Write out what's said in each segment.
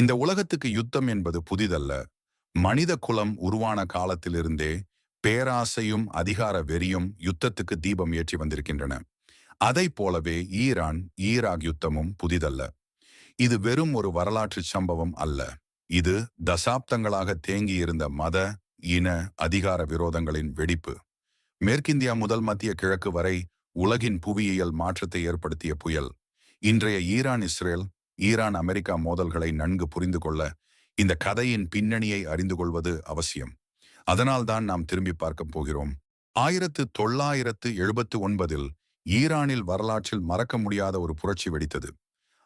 இந்த உலகத்துக்கு யுத்தம் என்பது புதிதல்ல. மனித குலம் உருவான காலத்திலிருந்தே பேராசையும் அதிகார வெறியும் யுத்தத்துக்கு தீபம் ஏற்றி வந்திருக்கின்றன. அதை போலவே ஈரான் ஈராக் யுத்தமும் புதிதல்ல. இது வெறும் ஒரு வரலாற்று சம்பவம் அல்ல. இது தசாப்தங்களாக தேங்கியிருந்த மத இன அதிகார விரோதங்களின் வெடிப்பு. மேற்கிந்தியா முதல் மத்திய கிழக்கு வரை உலகின் புவியியல் மாற்றத்தை ஏற்படுத்திய புயல். இன்றைய ஈரான் இஸ்ரேல் ஈரான் அமெரிக்கா மோதல்களை நன்கு புரிந்து கொள்ள இந்த கதையின் பின்னணியை அறிந்து கொள்வது அவசியம். அதனால்தான் நாம் திரும்பி பார்க்க போகிறோம். ஆயிரத்து தொள்ளாயிரத்து எழுபத்து ஒன்பதில் ஈரானில் வரலாற்றில் மறக்க முடியாத ஒரு புரட்சி வெடித்தது.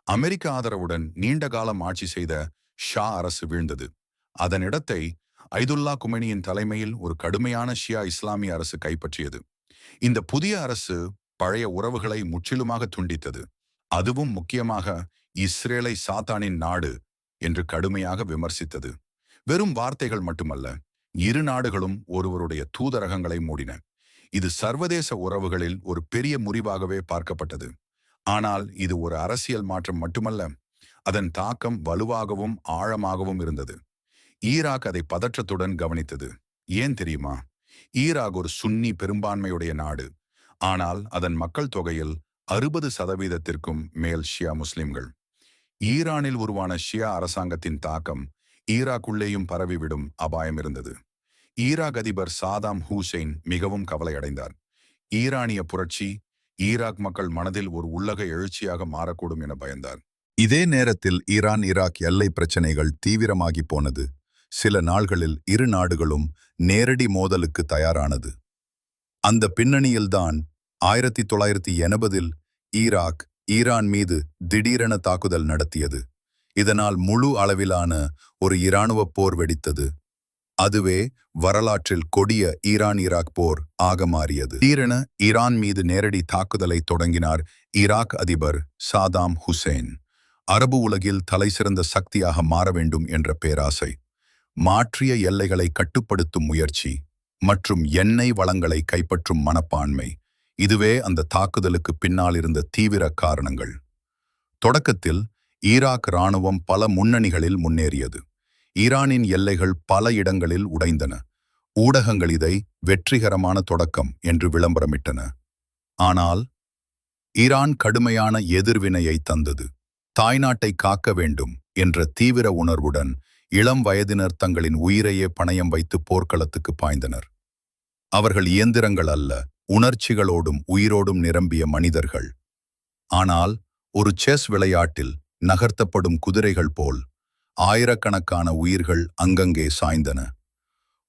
அமெரிக்க ஆதரவுடன் நீண்ட காலம் ஆட்சி செய்த ஷா அரசு வீழ்ந்தது. அதன் இடத்தை ஐதுல்லா குமெனியின் தலைமையில் ஒரு கடுமையான ஷியா இஸ்லாமிய அரசு கைப்பற்றியது. இந்த புதிய அரசு பழைய உறவுகளை முற்றிலுமாக துண்டித்தது. அதுவும் முக்கியமாக இஸ்ரேலை சாத்தானின் நாடு என்று கடுமையாக விமர்சித்தது. வெறும் வார்த்தைகள் மட்டுமல்ல இரு நாடுகளும் ஒருவருடைய தூதரகங்களை மூடின. இது சர்வதேச உறவுகளில் ஒரு பெரிய முறிவாகவே பார்க்கப்பட்டது. ஆனால் இது ஒரு அரசியல் மாற்றம் மட்டுமல்ல அதன் தாக்கம் வலுவாகவும் ஆழமாகவும் இருந்தது. ஈராக் அதை பதற்றத்துடன் கவனித்தது. ஏன் தெரியுமா? ஈராக் ஒரு சுன்னி பெரும்பான்மையுடைய நாடு. ஆனால் அதன் மக்கள் தொகையில் அறுபது சதவீதத்திற்கும் மேல் ஷியா முஸ்லிம்கள். ஈரானில் உருவான ஷியா அரசாங்கத்தின் தாக்கம் ஈராக்குள்ளேயும் பரவிவிடும் அபாயம் இருந்தது. ஈராக் அதிபர் சாதாம் ஹூசைன் மிகவும் கவலையடைந்தார். ஈரானிய புரட்சி ஈராக் மக்கள் மனதில் ஒரு உள்ளக எழுச்சியாக மாறக்கூடும் என பயந்தார். இதே நேரத்தில் ஈரான் ஈராக் எல்லை பிரச்சனைகள் தீவிரமாகி போனது. சில நாள்களில் இரு நாடுகளும் நேரடி மோதலுக்கு தயாரானது. அந்த பின்னணியில்தான் ஆயிரத்தி தொள்ளாயிரத்தி எண்பதில் ஈராக் ஈரான் மீது திடீரென தாக்குதல் நடத்தியது. இதனால் முழு அளவிலான ஒரு இராணுவ போர் வெடித்தது. அதுவே வரலாற்றில் கொடிய ஈரான் ஈராக் போர் ஆக மாறியது. திடீரென ஈரான் மீது நேரடி தாக்குதலை தொடங்கினார் ஈராக் அதிபர் சாதாம் ஹுசேன். அரபு உலகில் தலைசிறந்த சக்தியாக மாற வேண்டும் என்ற பேராசை மாற்றிய எல்லைகளை கட்டுப்படுத்தும் முயற்சி மற்றும் எண்ணெய் வளங்களை கைப்பற்றும் மனப்பான்மை இதுவே அந்த தாக்குதலுக்கு பின்னால் இருந்த தீவிர காரணங்கள். தொடக்கத்தில் ஈராக் இராணுவம் பல முன்னணிகளில் முன்னேறியது. ஈரானின் எல்லைகள் பல இடங்களில் உடைந்தன. ஊடகங்கள் இதை வெற்றிகரமான தொடக்கம் என்று விளம்பரமிட்டன. ஆனால் ஈரான் கடுமையான எதிர்வினையை தந்தது. தாய்நாட்டை காக்க வேண்டும் என்ற தீவிர உணர்வுடன் இளம் வயதினர் தங்களின் உயிரையே பணயம் வைத்து போர்க்களத்துக்கு பாய்ந்தனர். அவர்கள் இயந்திரங்கள் அல்ல உணர்ச்சிகளோடும் உயிரோடும் நிரம்பிய மனிதர்கள். ஆனால் ஒரு செஸ் விளையாட்டில் நகர்த்தப்படும் குதிரைகள் போல் ஆயிரக்கணக்கான உயிர்கள் அங்கங்கே சாய்ந்தன.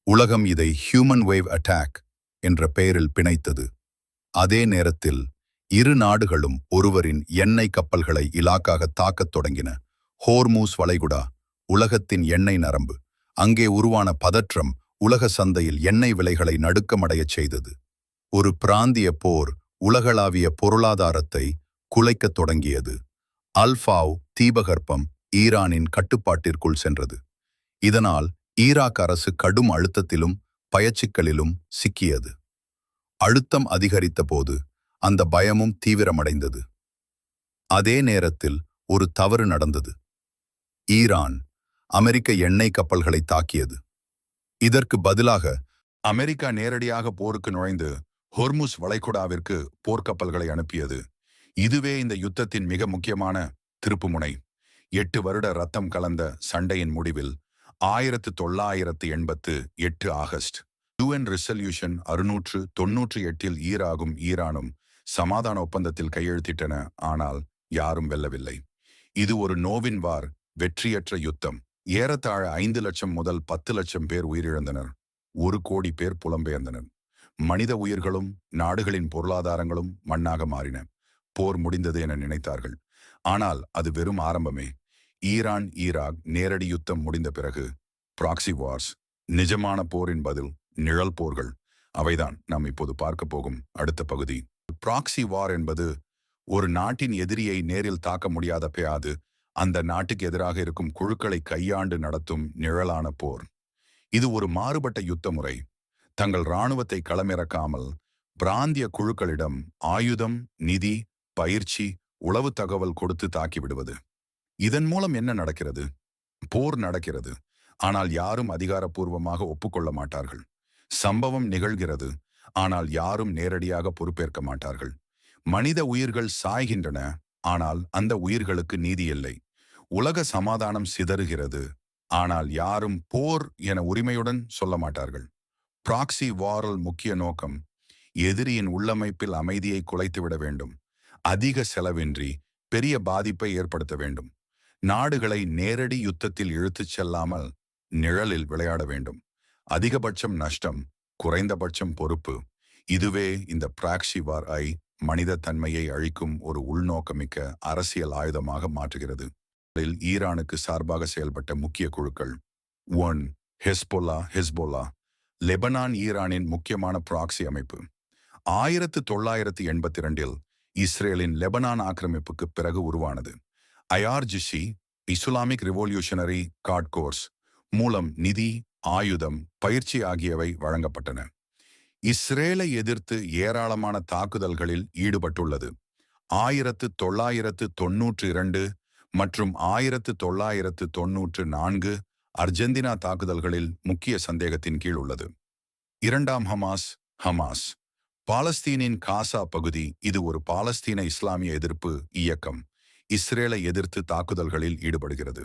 உலகம் இதை ஹியூமன் வேவ் அட்டாக் என்ற பெயரில் பிணைத்தது. அதே நேரத்தில் இரு நாடுகளும் ஒருவரின் எண்ணெய் கப்பல்களை இலாக்காக தாக்கத் தொடங்கின. ஹோர்மூஸ் வளைகுடா உலகத்தின் எண்ணெய் நரம்பு அங்கே உருவான பதற்றம் உலக சந்தையில் எண்ணெய் விலைகளை நடுக்கமடையச் செய்தது. ஒரு பிராந்திய போர் உலகளாவிய பொருளாதாரத்தை குலைக்கத் தொடங்கியது. அல்ஃபாவ் தீபகற்பம் ஈரானின் கட்டுப்பாட்டிற்குள் சென்றது. இதனால் ஈராக் அரசு கடும் அழுத்தத்திலும் பயச்சிக்கலிலும் சிக்கியது. அழுத்தம் அதிகரித்த போது அந்த பயமும் தீவிரமடைந்தது. அதே நேரத்தில் ஒரு தவறு நடந்தது. ஈரான் அமெரிக்க எண்ணெய் கப்பல்களை தாக்கியது. இதற்கு பதிலாக அமெரிக்கா நேரடியாக போருக்கு நுழைந்து ஹொர்முஸ் வளைகுடாவிற்கு போர்க்கப்பல்களை அனுப்பியது. இதுவே இந்த யுத்தத்தின் மிக முக்கியமான திருப்புமுனை. எட்டு வருட ரத்தம் கலந்த சண்டையின் முடிவில் ஆயிரத்து தொள்ளாயிரத்து எண்பத்து எட்டு ஆகஸ்ட். யுஎன் ரிசல்யூஷன் அறுநூற்று தொன்னூற்றி எட்டில் ஈராகும் ஈரானும் சமாதான ஒப்பந்தத்தில் கையெழுத்திட்டன. ஆனால் யாரும் வெல்லவில்லை. இது ஒரு நோவின் வார் வெற்றியற்ற யுத்தம். ஏறத்தாழ ஐந்து லட்சம் முதல் பத்து லட்சம் பேர் உயிரிழந்தனர். ஒரு கோடி பேர் புலம்பெயர்ந்தனர். மனித உயிர்களும் நாடுகளின் பொருளாதாரங்களும் மண்ணாக மாறின. போர் முடிந்தது என நினைத்தார்கள். ஆனால் அது வெறும் ஆரம்பமே. ஈரான் ஈராக் நேரடி யுத்தம் முடிந்த பிறகு ப்ராக்சி வார்ஸ் நிஜமான போரின் பதில் நிழல் போர்கள் அவைதான் நாம் இப்போது பார்க்க போகும் அடுத்த பகுதி. ப்ராக்சி வார் என்பது ஒரு நாட்டின் எதிரியை நேரில் தாக்க முடியாத பெயாது அந்த நாட்டுக்கு எதிராக இருக்கும் குழுக்களை கையாண்டு நடத்தும் நிழலான போர். இது ஒரு மாறுபட்ட யுத்த முறை தங்கள் இராணுவத்தை களமிறக்காமல் பிராந்திய குழுக்களிடம் ஆயுதம் நிதி பயிற்சி உளவு தகவல் கொடுத்து தாக்கிவிடுவது. இதன் மூலம் என்ன நடக்கிறது? போர் நடக்கிறது. ஆனால் யாரும் அதிகாரப்பூர்வமாக ஒப்புக்கொள்ள மாட்டார்கள். சம்பவம் நிகழ்கிறது. ஆனால் யாரும் நேரடியாக பொறுப்பேற்க மாட்டார்கள். மனித உயிர்கள் சாய்கின்றன. ஆனால் அந்த உயிர்களுக்கு நீதி இல்லை. உலக சமாதானம் சிதறுகிறது. ஆனால் யாரும் போர் என உரிமையுடன் சொல்ல மாட்டார்கள். பிராக்சி வாரல் முக்கிய நோக்கம் எதிரியின் உள்ளமைப்பில் அமைதியை குலைத்துவிட வேண்டும். அதிக செலவின்றி பெரிய பாதிப்பை ஏற்படுத்த வேண்டும். நாடுகளை நேரடி யுத்தத்தில் இழுத்துச் செல்லாமல் நிழலில் விளையாட வேண்டும். அதிகபட்சம் நஷ்டம் குறைந்தபட்சம் பொறுப்பு. இதுவே இந்த பிராக்சி வார் ஐ மனித தன்மையை அழிக்கும் ஒரு உள்நோக்கமிக்க அரசியல் ஆயுதமாக மாற்றுகிறது. ஈரானுக்கு சார்பாக செயல்பட்ட முக்கிய குழுக்கள் ஒன் ஹெஸ்பொல்லா ஹெஸ்போலா லெபனான் ஈரானின் முக்கியமான ப்ராக்சி அமைப்பு. ஆயிரத்து தொள்ளாயிரத்து எண்பத்தி ரெண்டில் இஸ்ரேலின் லெபனான் ஆக்கிரமிப்புக்கு பிறகு உருவானது. IRGC Islamic revolutionary guard corps மூலம் நிதி ஆயுதம் பயிற்சி ஆகியவை வழங்கப்பட்டன. இஸ்ரேலை எதிர்த்து ஏராளமான தாக்குதல்களில் ஈடுபட்டுள்ளது. ஆயிரத்து தொள்ளாயிரத்து தொன்னூற்று இரண்டு மற்றும் ஆயிரத்து தொள்ளாயிரத்து தொன்னூற்று நான்கு அர்ஜென்டினா தாக்குதல்களில் முக்கிய சந்தேகத்தின் கீழ் உள்ளது. இரண்டாம் ஹமாஸ் ஹமாஸ். பாலஸ்தீனின் காசா பகுதி இது ஒரு பாலஸ்தீன இஸ்லாமிய எதிர்ப்பு இயக்கம். இஸ்ரேலை எதிர்த்து தாக்குதல்களில் ஈடுபடுகிறது.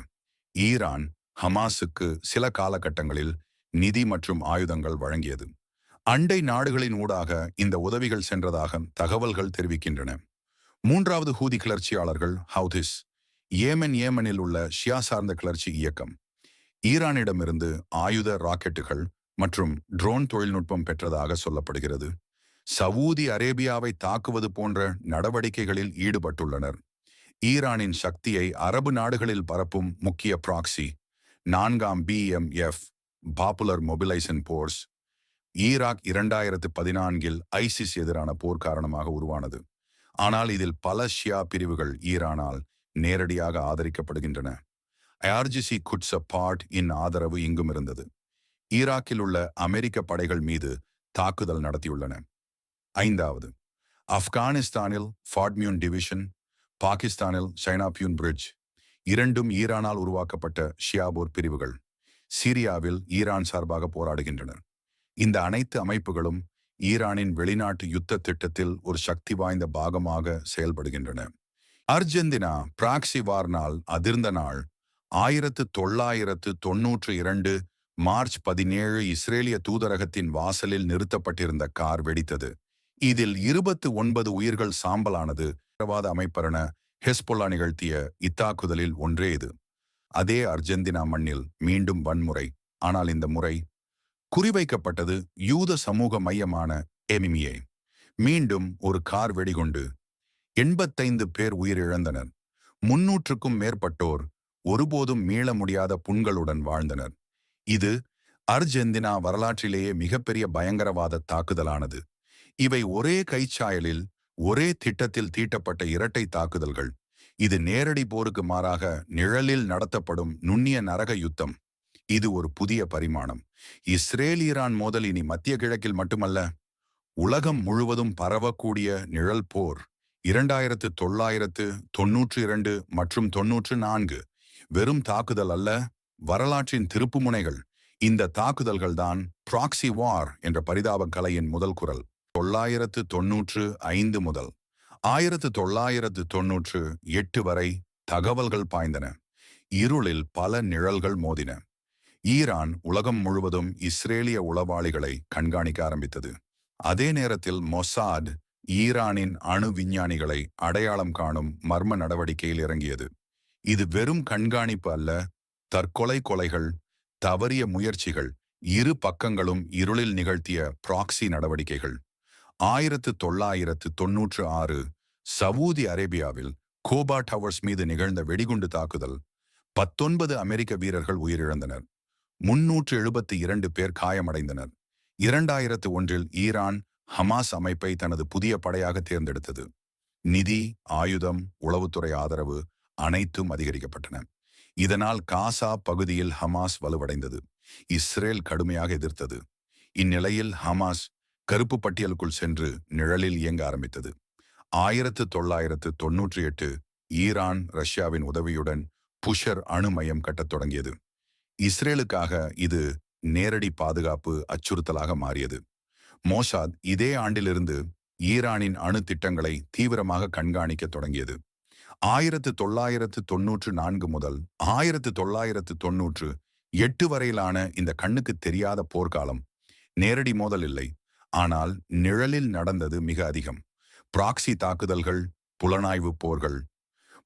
ஈரான் ஹமாஸுக்கு சில காலகட்டங்களில் நிதி மற்றும் ஆயுதங்கள் வழங்கியது. அண்டை நாடுகளின் ஊடாக இந்த உதவிகள் சென்றதாக தகவல்கள் தெரிவிக்கின்றன. மூன்றாவது ஹூதி கிளர்ச்சியாளர்கள் ஹவுதிஸ். ஏமன் ஏமனில் உள்ள ஷியா சார்ந்த கிளர்ச்சி இயக்கம். ஈரானிடமிருந்து ஆயுத ராக்கெட்டுகள் மற்றும் ட்ரோன் தொழில்நுட்பம் பெற்றதாக சொல்லப்படுகிறது. சவூதி அரேபியாவை தாக்குவது போன்ற நடவடிக்கைகளில் ஈடுபட்டுள்ளனர். ஈரானின் சக்தியை அரபு நாடுகளில் பரப்பும் முக்கிய ப்ராக்சி நான்காம் PMF popular mobilisation force Iraq இரண்டாயிரத்து பதினான்கில் ஐசிஸ் எதிரான போர் காரணமாக உருவானது. ஆனால் இதில் பல ஷியா பிரிவுகள் ஈரானால் நேரடியாக ஆதரிக்கப்படுகின்றன. ஐஆர்ஜிசி குட்ஸ் அ பார்ட் இன் ஆதரவு இங்கும் இருந்தது. ஈராக்கில் உள்ள அமெரிக்க படைகள் மீது தாக்குதல் நடத்தியுள்ளன. ஐந்தாவது ஆப்கானிஸ்தானில் ஃபாட்மியூன் டிவிஷன் பாகிஸ்தானில் சைனாபியூன் பிரிட்ஜ் இரண்டும் ஈரானால் உருவாக்கப்பட்ட ஷியாபோர் பிரிவுகள் சீரியாவில் ஈரான் சார்பாக போராடுகின்றனர் இந்த அனைத்து அமைப்புகளும் ஈரானின் வெளிநாட்டு யுத்த திட்டத்தில் ஒரு சக்தி வாய்ந்த பாகமாக செயல்படுகின்றன. அர்ஜென்டினா பிராக்சி வார்னால் அதிர்ந்த நாள் ஆயிரத்து தொள்ளாயிரத்து தொன்னூற்று இரண்டு மார்ச் பதினேழு இஸ்ரேலிய தூதரகத்தின் வாசலில் நிறுத்தப்பட்டிருந்த கார் வெடித்தது. இதில் இருபத்து ஒன்பது உயிர்கள் சாம்பலானது. தீவிரவாத அமைப்பரன ஹெஸ்பொல்லா நிகழ்த்திய இத்தாக்குதலில் ஒன்றே இது. அதே அர்ஜென்டினா மண்ணில் மீண்டும் வன்முறை. ஆனால் இந்த முறை குறிவைக்கப்பட்டது யூத சமூக மையமான எமிமியே. மீண்டும் ஒரு கார் வெடிகுண்டு. எண்பத்தைந்து பேர் உயிரிழந்தனர். முன்னூற்றுக்கும் மேற்பட்டோர் ஒருபோதும் மீள முடியாத புண்களுடன் வாழ்ந்தனர். இது அர்ஜென்டினா வரலாற்றிலேயே மிகப்பெரிய பயங்கரவாத தாக்குதலானது. இவை ஒரே கைச்சாயலில் ஒரே திட்டத்தில் தீட்டப்பட்ட இரட்டை தாக்குதல்கள். இது நேரடி போருக்கு மாறாக நிழலில் நடத்தப்படும் நுண்ணிய நரக யுத்தம். இது ஒரு புதிய பரிமாணம். இஸ்ரேல் ஈரான் மோதல் இனி மத்திய கிழக்கில் மட்டுமல்ல உலகம் முழுவதும் பரவக்கூடிய நிழல் போர் இரண்டாயிரத்து தொள்ளாயிரத்து தொன்னூற்று இரண்டு மற்றும் தொன்னூற்று நான்கு. வெறும் தாக்குதல் அல்ல வரலாற்றின் திருப்புமுனைகள். இந்த தாக்குதல்கள் தான் ப்ராக்சி வார் என்ற பரிதாப கலையின் முதல் குரல். தொள்ளாயிரத்து தொன்னூற்று ஐந்து முதல். ஆயிரத்து தொள்ளாயிரத்து தொன்னூற்று எட்டு வரை தகவல்கள் பாய்ந்தன. இருளில் பல நிழல்கள் மோதின. ஈரான் உலகம் முழுவதும் இஸ்ரேலிய உளவாளிகளை கண்காணிக்க ஆரம்பித்தது. அதே நேரத்தில் மொசாட் ஈரானின் அணு விஞ்ஞானிகளை அடையாளம் காணும் மர்ம நடவடிக்கையில் இறங்கியது. இது வெறும் கண்காணிப்பு அல்ல. தற்கொலை கொலைகள் தவறிய முயற்சிகள் இரு பக்கங்களும் இருளில் நிகழ்த்திய ப்ராக்சி நடவடிக்கைகள். ஆயிரத்து தொள்ளாயிரத்து தொன்னூற்று ஆறு சவூதி அரேபியாவில் கோபா டவர்ஸ் மீது நிகழ்ந்த வெடிகுண்டு தாக்குதல். பத்தொன்பது அமெரிக்க வீரர்கள் உயிரிழந்தனர். முன்னூற்று எழுபத்தி இரண்டு பேர் காயமடைந்தனர். இரண்டாயிரத்து ஒன்றில் ஈரான் ஹமாஸ் அமைப்பை தனது புதிய படையாக தேர்ந்தெடுத்தது. நிதி ஆயுதம் உளவுத்துறை ஆதரவு அனைத்தும் அதிகரிக்கப்பட்டன. இதனால் காசா பகுதியில் ஹமாஸ் வலுவடைந்தது. இஸ்ரேல் கடுமையாக எதிர்த்தது. இந்நிலையில் ஹமாஸ் கருப்பு பட்டியலுக்குள் சென்று நிழலில் இயங்க ஆரம்பித்தது. ஆயிரத்து தொள்ளாயிரத்து தொன்னூற்றி எட்டு ஈரான் ரஷ்யாவின் உதவியுடன் புஷர் அணு மையம் கட்டத் தொடங்கியது. இஸ்ரேலுக்காக இது நேரடி பாதுகாப்பு அச்சுறுத்தலாக மாறியது. மோசாத் இதே ஆண்டிலிருந்து ஈரானின் அணு திட்டங்களை தீவிரமாக கண்காணிக்க தொடங்கியது. ஆயிரத்து தொள்ளாயிரத்து தொன்னூற்று நான்கு முதல் ஆயிரத்து தொள்ளாயிரத்து தொன்னூற்று எட்டு வரையிலான இந்த கண்ணுக்கு தெரியாத போர்க்காலம் நேரடி மோதல் இல்லை. ஆனால் நிழலில் நடந்தது மிக அதிகம். ப்ராக்சி தாக்குதல்கள் புலனாய்வு போர்கள்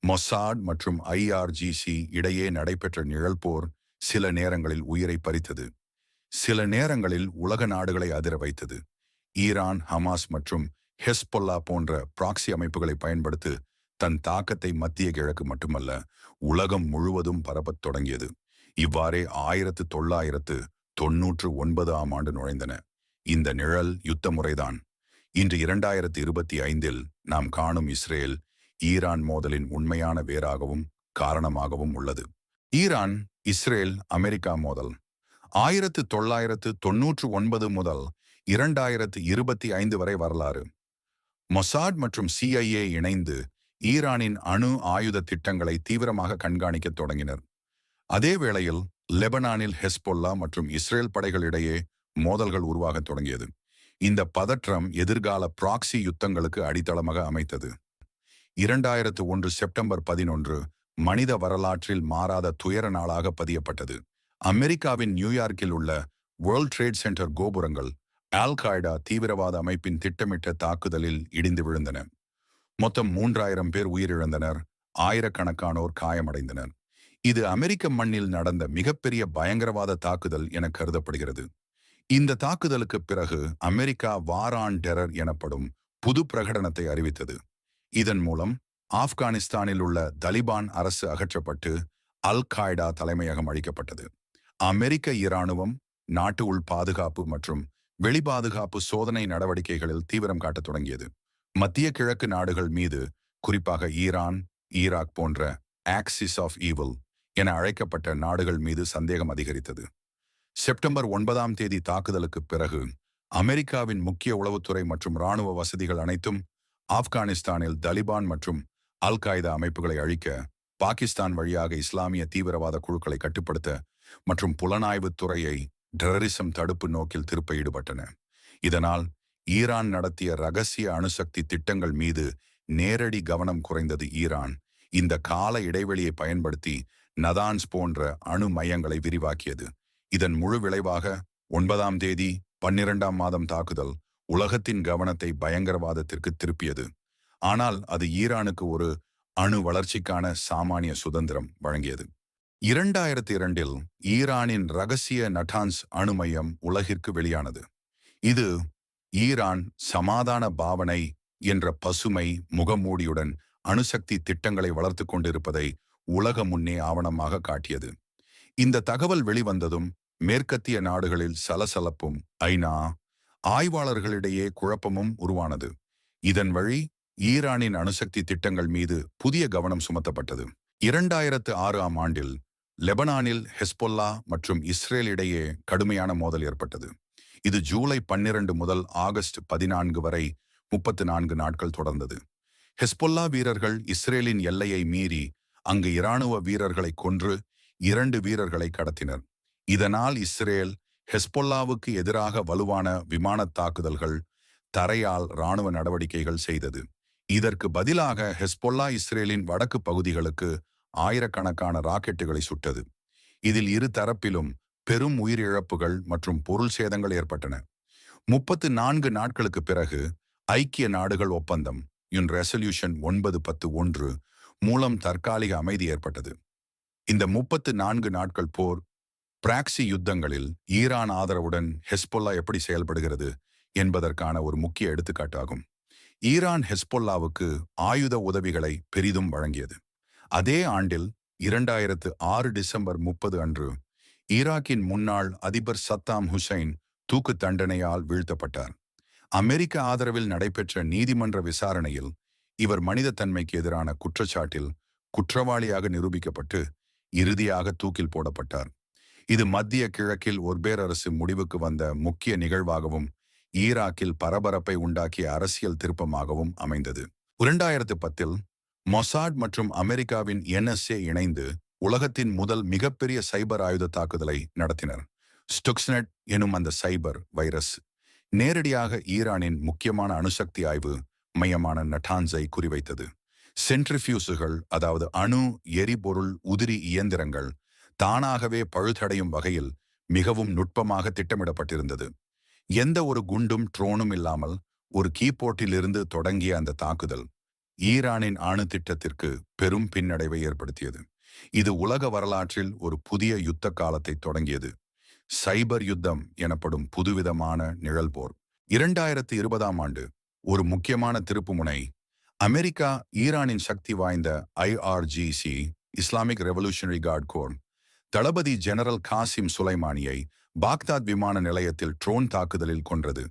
மொசாட் மற்றும் ஐஆர்ஜிசி இடையே நடைபெற்ற நிழல் போர் சில நேரங்களில் உயிரை பறித்தது. சில நேரங்களில் உலக நாடுகளை அதிர வைத்தது. ஈரான் ஹமாஸ் மற்றும் ஹெஸ்பொல்லா போன்ற ப்ராக்சி அமைப்புகளை பயன்படுத்தி தன் தாக்கத்தை மத்திய கிழக்கு மட்டுமல்ல உலகம் முழுவதும் பரப்பத் தொடங்கியது. இவ்வாறே ஆயிரத்து தொள்ளாயிரத்து தொன்னூற்று ஒன்பதாம் ஆண்டு நுழைந்தன. இந்த நிழல் யுத்த முறைதான் இன்று இரண்டாயிரத்து இருபத்தி ஐந்தில் நாம் காணும் இஸ்ரேல் ஈரான் மோதலின் உண்மையான வேராகவும் காரணமாகவும் உள்ளது. ஈரான் இஸ்ரேல் அமெரிக்கா மோதல். ஆயிரத்து தொள்ளாயிரத்து தொன்னூற்று ஒன்பது முதல் இரண்டாயிரத்து இருபத்தி ஐந்து வரை வரலாறு. மொசாட் மற்றும் சிஐஏ இணைந்து ஈரானின் அணு ஆயுத திட்டங்களை தீவிரமாக கண்காணிக்கத் தொடங்கினர். அதே வேளையில் லெபனானில் ஹெஸ்பொல்லா மற்றும் இஸ்ரேல் படைகளிடையே மோதல்கள் உருவாகத் தொடங்கியது. இந்த பதற்றம் எதிர்கால ப்ராக்சி யுத்தங்களுக்கு அடித்தளமாக அமைத்தது. இரண்டாயிரத்து ஒன்று செப்டம்பர் பதினொன்று மனித வரலாற்றில் மாறாத துயர நாளாக பதியப்பட்டது. அமெரிக்காவின் நியூயார்க்கில் உள்ள வேர்ல்ட் ட்ரேட் சென்டர் கோபுரங்கள் ஆல்காய்டா தீவிரவாத அமைப்பின் திட்டமிட்ட தாக்குதலில் இடிந்து விழுந்தன. மொத்தம் மூன்றாயிரம் பேர் உயிரிழந்தனர். ஆயிரக்கணக்கானோர் காயமடைந்தனர். இது அமெரிக்க மண்ணில் நடந்த மிகப்பெரிய பயங்கரவாத தாக்குதல் என கருதப்படுகிறது. இந்த தாக்குதலுக்கு பிறகு அமெரிக்கா வாரான் டெரர் எனப்படும் புது பிரகடனத்தை அறிவித்தது. இதன் மூலம் ஆப்கானிஸ்தானில் உள்ள தலிபான் அரசு அகற்றப்பட்டு அல் காய்டா தலைமையகம் அளிக்கப்பட்டது அமெரிக்க இராணுவம் நாட்டு உள் பாதுகாப்பு மற்றும் வெளிபாதுகாப்பு சோதனை நடவடிக்கைகளில் தீவிரம் காட்டத் தொடங்கியது. மத்திய கிழக்கு நாடுகள் மீது குறிப்பாக ஈரான் ஈராக் போன்ற ஆக்சிஸ் ஆஃப் ஈவில் என அழைக்கப்பட்ட நாடுகள் மீது சந்தேகம் அதிகரித்தது. செப்டம்பர் ஒன்பதாம் தேதி தாக்குதலுக்கு பிறகு அமெரிக்காவின் முக்கிய உளவுத்துறை மற்றும் இராணுவ வசதிகள் அனைத்தும் ஆப்கானிஸ்தானில் தலிபான் மற்றும் அல் காய்தா அமைப்புகளை அழிக்க பாகிஸ்தான் வழியாக இஸ்லாமிய தீவிரவாத குழுக்களை கட்டுப்படுத்த மற்றும் புலனாய்வுத் துறையை டெரரிசம் தடுப்பு நோக்கில் திருப்ப ஈடுபட்டன. இதனால் ஈரான் நடத்திய ரகசிய அணுசக்தி திட்டங்கள் மீது நேரடி கவனம் குறைந்தது ஈரான். இந்த கால இடைவெளியை பயன்படுத்தி நதான்ஸ் போன்ற அணு மையங்களை விரிவாக்கியது. இதன் முழு விளைவாக ஒன்பதாம் தேதி பன்னிரண்டாம் மாதம் தாக்குதல் உலகத்தின் கவனத்தை பயங்கரவாதத்திற்கு திருப்பியது. ஆனால் அது ஈரானுக்கு ஒரு அணு வளர்ச்சிக்கான சாமானிய சுதந்திரம் வழங்கியது. இரண்டாயிரத்தி இரண்டில் ஈரானின் ரகசிய நட்டான்ஸ் அணு மையம் உலகிற்கு வெளியானது. இது ஈரான் சமாதான பாவனை என்ற பசுமை முகமூடியுடன் அணுசக்தி திட்டங்களை வளர்த்து கொண்டிருப்பதை உலக முன்னே ஆவணமாக காட்டியது. இந்த தகவல் வெளிவந்ததும் மேற்கத்திய நாடுகளில் சலசலப்பும் ஐநா ஆய்வாளர்களிடையே குழப்பமும் உருவானது. இதன் வழி ஈரானின் அணுசக்தி திட்டங்கள் மீது புதிய கவனம் சுமத்தப்பட்டது. இரண்டாயிரத்து ஆறு ஆம் ஆண்டில் லெபனானில் ஹெஸ்பொல்லா மற்றும் இஸ்ரேல் இடையே கடுமையான மோதல் ஏற்பட்டது. இது ஜூலை பன்னிரண்டு முதல் ஆகஸ்ட் பதினான்கு வரை முப்பத்து நான்கு நாட்கள் தொடர்ந்தது. ஹெஸ்பொல்லா வீரர்கள் இஸ்ரேலின் எல்லையை மீறி அங்கு இராணுவ வீரர்களை கொன்று இரண்டு வீரர்களை கடத்தினர். இதனால் இஸ்ரேல் ஹெஸ்பொல்லாவுக்கு எதிராக வலுவான விமானத் தாக்குதல்கள் தரையால் இராணுவ நடவடிக்கைகள் செய்தது. இதற்கு பதிலாக ஹெஸ்பொல்லா இஸ்ரேலின் வடக்கு பகுதிகளுக்கு ஆயிரக்கணக்கான ராக்கெட்டுகளை சுட்டது. இதில் இரு தரப்பிலும் பெரும் உயிரிழப்புகள் மற்றும் பொருள் சேதங்கள் ஏற்பட்டன. முப்பத்து நான்கு நாட்களுக்கு பிறகு ஐக்கிய நாடுகள் ஒப்பந்தம் இன் ரெசல்யூஷன் ஒன்பது பத்து ஒன்று மூலம் தற்காலிக அமைதி ஏற்பட்டது. இந்த முப்பத்து நான்கு நாட்கள் போர் பிராக்சி யுத்தங்களில் ஈரான் ஆதரவுடன் ஹெஸ்பொல்லா எப்படி செயல்படுகிறது என்பதற்கான ஒரு முக்கிய எடுத்துக்காட்டாகும். ஈரான் ஹெஸ்பொல்லாவுக்கு ஆயுத உதவிகளை பெரிதும் வழங்கியது. அதே ஆண்டில் இரண்டாயிரத்து ஆறு டிசம்பர் முப்பது அன்று ஈராக்கின் முன்னாள் அதிபர் சத்தாம் ஹுசைன் தூக்கு தண்டனையால் வீழ்த்தப்பட்டார். அமெரிக்க ஆதரவில் நடைபெற்ற நீதிமன்ற விசாரணையில் இவர் மனித தன்மைக்கு எதிரான குற்றச்சாட்டில் குற்றவாளியாக நிரூபிக்கப்பட்டு இறுதியாக தூக்கில் போடப்பட்டார். இது மத்திய கிழக்கில் ஒர்பேரரசு முடிவுக்கு வந்த முக்கிய நிகழ்வாகவும் ஈராக்கில் பரபரப்பை உண்டாக்கிய அரசியல் திருப்பமாகவும் அமைந்தது. இரண்டாயிரத்து பத்தில் மொசாட் மற்றும் அமெரிக்காவின் என்எஸ்ஏ இணைந்து உலகத்தின் முதல் மிகப்பெரிய சைபர் ஆயுத தாக்குதலை நடத்தினர். ஸ்டுக்ஸ்நெட் எனும் அந்த சைபர் வைரஸ் நேரடியாக ஈரானின் முக்கியமான அணுசக்தி ஆய்வு மையமான நட்டான்ஸை குறிவைத்தது. சென்ட்ரிஃபியூசுகள் அதாவது அணு எரிபொருள் உதிரி இயந்திரங்கள் தானாகவே பழுதடையும் வகையில் மிகவும் நுட்பமாக திட்டமிடப்பட்டிருந்தது. எந்த ஒரு குண்டும் ட்ரோனும் இல்லாமல் ஒரு கீபோர்ட்டிலிருந்து தொடங்கிய அந்த தாக்குதல் ஈரானின் அணு திட்டத்திற்கு பெரும் பின்னடைவை ஏற்படுத்தியது. இது உலக வரலாற்றில் ஒரு புதிய யுத்த காலத்தை தொடங்கியது. சைபர் யுத்தம் எனப்படும் புதுவிதமான நிழல் போர் இருபதாம் ஆண்டு ஒரு முக்கியமான திருப்புமுனை அமெரிக்கா ஈரானின் சக்தி வாய்ந்த IRGC Islamic revolutionary guard corps தளபதி ஜெனரல் காசிம் சுலைமானியை பாக்தாத் விமான நிலையத்தில் ட்ரோன் தாக்குதலில் கொன்றது.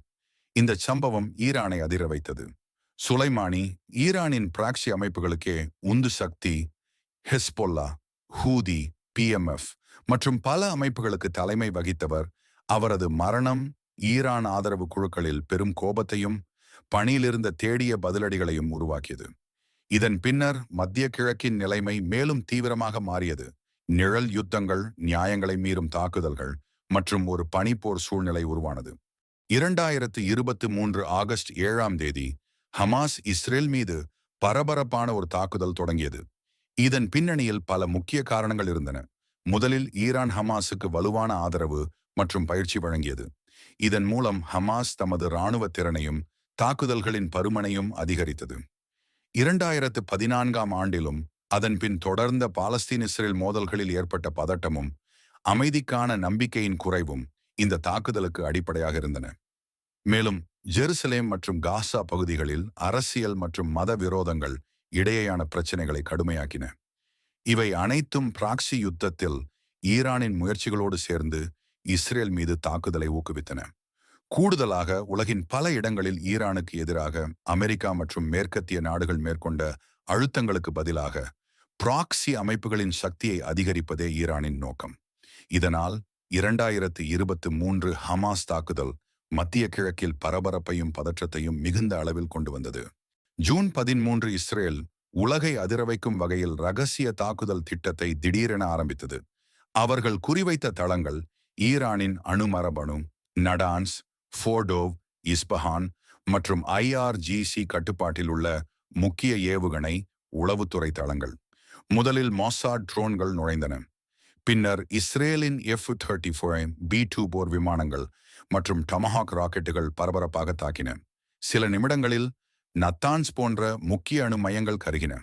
இந்த சம்பவம் ஈரானை அதிர வைத்தது. சுலைமானி ஈரானின் பிராக்சி அமைப்புகளுக்கே உந்து சக்தி ஹெஸ்பொல்லா ஹூதி பிஎம்எஃப் மற்றும் பல அமைப்புகளுக்கு தலைமை வகித்தவர் அவரது மரணம் ஈரான் ஆதரவு குழுக்களில் பெரும் கோபத்தையும் பணியிலிருந்த தேடிய பதிலடிகளையும் உருவாக்கியது. இதன் பின்னர் மத்திய கிழக்கின் நிலைமை மேலும் தீவிரமாக மாறியது. நிழல் யுத்தங்கள் நியாயங்களை மீறும் தாக்குதல்கள் மற்றும் ஒரு பனிப்போர் சூழ்நிலை உருவானது. இரண்டாயிரத்து இருபத்து மூன்று ஆகஸ்ட் ஏழாம் தேதி ஹமாஸ் இஸ்ரேல் மீது பரபரப்பான ஒரு தாக்குதல் தொடங்கியது. இதன் பின்னணியில் பல முக்கிய காரணங்கள் இருந்தன. முதலில் ஈரான் ஹமாஸுக்கு வலுவான ஆதரவு மற்றும் பயிற்சி வழங்கியது. இதன் மூலம் ஹமாஸ் தமது இராணுவ திறனையும் தாக்குதல்களின் பருமனையும் அதிகரித்தது. இரண்டாயிரத்து பதினான்காம் ஆண்டிலும் அதன் பின் தொடர்ந்த பாலஸ்தீன் இஸ்ரேல் மோதல்களில் ஏற்பட்ட பதட்டமும் அமைதிக்கான நம்பிக்கையின் குறைவும் இந்த தாக்குதலுக்கு அடிப்படையாக இருந்தன. மேலும் ஜெருசலேம் மற்றும் காசா பகுதிகளில் அரசியல் மற்றும் மத விரோதங்கள் இடையேயான பிரச்சினைகளை கடுமையாக்கின. இவை அனைத்தும் பிராக்சி யுத்தத்தில் ஈரானின் முயற்சிகளோடு சேர்ந்து இஸ்ரேல் மீது தாக்குதலை ஊக்குவித்தன. கூடுதலாக உலகின் பல இடங்களில் ஈரானுக்கு எதிராக அமெரிக்கா மற்றும் மேற்கத்திய நாடுகள் மேற்கொண்ட அழுத்தங்களுக்கு பதிலாக பிராக்சி அமைப்புகளின் சக்தியை அதிகரிப்பதே ஈரானின் நோக்கம். இதனால் இரண்டாயிரத்து இருபத்து மூன்று ஹமாஸ் தாக்குதல் மத்திய கிழக்கில் பரபரப்பையும் பதற்றத்தையும் மிகுந்த அளவில் கொண்டு வந்தது. ஜூன் பதிமூன்று இஸ்ரேல் உலகை அதிரவைக்கும் வகையில் ரகசிய தாக்குதல் திட்டத்தை திடீரென ஆரம்பித்தது. அவர்கள் குறிவைத்த தளங்கள் ஈரானின் அணுமரபணு நடான்ஸ் ஃபோர்டோவ் இஸ்பஹான் மற்றும் ஐஆர்ஜிசி கட்டுப்பாட்டில் உள்ள முக்கிய ஏவுகணை உளவுத்துறை தளங்கள். முதலில் மொசாட் ட்ரோன்கள் நுழைந்தன. பின்னர் இஸ்ரேலின் F thirty four B two போர் விமானங்கள் மற்றும் டமஹாக் ராக்கெட்டுகள் பரபரப்பாக தாக்கின. சில நிமிடங்களில் நத்தான்ஸ் போன்ற முக்கிய அணு மையங்கள் கருகின.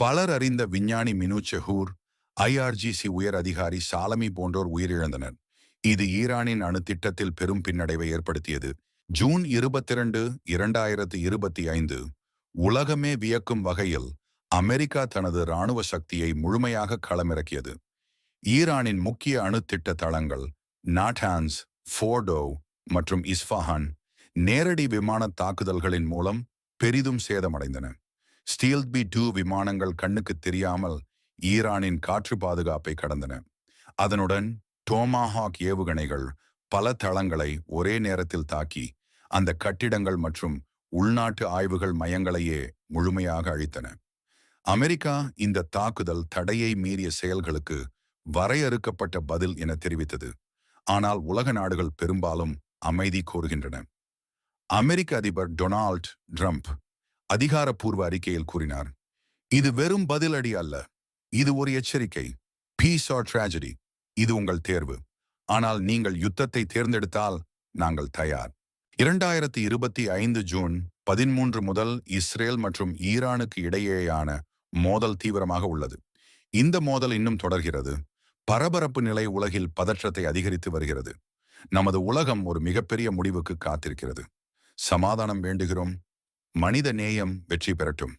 பலர் அறிந்த விஞ்ஞானி மினு செஹூர் ஐஆர்ஜிசி உயர் அதிகாரி சாலமி போன்றோர் உயிரிழந்தனர். இது ஈரானின் அணு திட்டத்தில் பெரும் பின்னடைவை ஏற்படுத்தியது. ஜூன் இருபத்தி இரண்டு இரண்டாயிரத்து இருபத்தி ஐந்து. உலகமே வியக்கும் வகையில் அமெரிக்கா தனது இராணுவ சக்தியை முழுமையாக களமிறக்கியது. ஈரானின் முக்கிய அணு திட்ட தளங்கள் நாட்டான்ஸ் ஃபோர்டோ மற்றும் இஸ்ஃபஹான் நேரடி விமான தாக்குதல்களின் மூலம் பெரிதும் சேதமடைந்தன. ஸ்டீல் பி டூ விமானங்கள் கண்ணுக்கு தெரியாமல் ஈரானின் காற்று பாதுகாப்பை கடந்தன. அதனுடன் டோமாஹாக் ஏவுகணைகள் பல தளங்களை ஒரே நேரத்தில் தாக்கி அந்த கட்டிடங்கள் மற்றும் உள்நாட்டு ஆய்வுகள் மையங்களையே முழுமையாக அழித்தன. அமெரிக்கா இந்த தாக்குதல் தடையை மீறிய செயல்களுக்கு வரையறுக்கப்பட்ட பதில் என தெரிவித்தது. ஆனால் உலக நாடுகள் பெரும்பாலும் அமைதி கோருகின்றன. அமெரிக்க அதிபர் டொனால்ட் ட்ரம்ப் அதிகாரப்பூர்வ அறிக்கையில் கூறினார் இது வெறும் பதிலடி அல்ல. இது ஒரு எச்சரிக்கை. பீஸ் ஆர் ட்ராஜடி இது உங்கள் தேர்வு. ஆனால் நீங்கள் யுத்தத்தை தேர்ந்தெடுத்தால் நாங்கள் தயார். இரண்டாயிரத்தி இருபத்தி ஐந்து ஜூன் பதிமூன்று முதல் இஸ்ரேல் மற்றும் ஈரானுக்கு இடையேயான மோதல் தீவிரமாக உள்ளது. இந்த மோதல் இன்னும் தொடர்கிறது. பரபரப்பு நிலை உலகில் பதற்றத்தை அதிகரித்து வருகிறது. நமது உலகம் ஒரு மிகப்பெரிய முடிவுக்கு காத்திருக்கிறது. சமாதானம் வேண்டுகிறோம். மனித நேயம் வெற்றி பெறட்டும்.